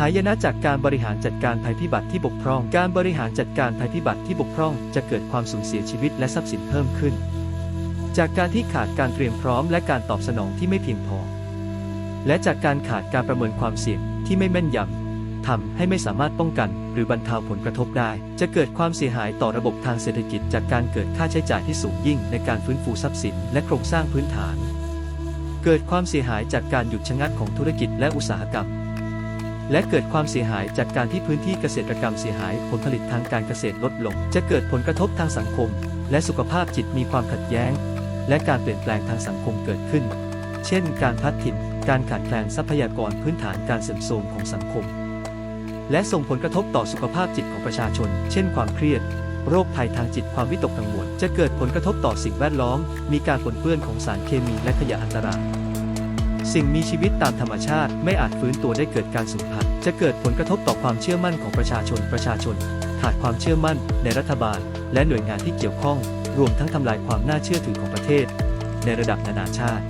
หายนะจากการบริหารจัดการภัยพิบัติที่บกพร่อง การบริหารจัดการภัยพิบัติที่บกพร่อง จะเกิดความสูญเสียชีวิตและทรัพย์สินเพิ่มขึ้น จากการที่ขาดการเตรียมพร้อมและการตอบสนองที่ไม่เพียงพอ และจากการขาดการประเมินความเสี่ยงที่ไม่แม่นยำทำให้ไม่สามารถป้องกัน หรือบรรเทาผลกระทบได้ จะเกิดความเสียหายต่อระบบทางเศรษฐกิจ จากการเกิดค่าใช้จ่ายที่สูงยิ่ง ในการฟื้นฟูทรัพย์สินและโครงสร้างพื้นฐาน เกิดความเสียหายจากการหยุดชะงักของธุรกิจและอุตสาหกรรม และเกิดความเสียหายจากการที่พื้นที่เกษตรกรรมเสียหายผลผลิตทางการเกษตรลดลง จะเกิดผลกระทบทางสังคม และสุขภาพจิตมีความขัดแย้ง และการเปลี่ยนแปลงทางสังคมเกิดขึ้น เช่น การพัดถิ่น การขาดแคลนทรัพยากรพื้นฐานการเสื่อมโทรมของสังคม และส่งผลกระทบต่อสุขภาพจิตของประชาชน เช่น ความเครียด โรคภัยทางจิตความวิตกกังวล จะเกิดผลกระทบต่อสิ่งแวดล้อม มีการปนเปื้อนของสารเคมีและขยะอันตราย สิ่งมีชีวิตตามธรรมชาติไม่อาจฟื้นตัวได้เกิดการสูญพันธุ์จะเกิดผลกระทบต่อความเชื่อมั่นของประชาชนประชาชน ขาดความเชื่อมั่นในรัฐบาล และหน่วยงานที่เกี่ยวข้อง รวมทั้งทำลายความน่าเชื่อถือของประเทศ ในระดับนานาชาติ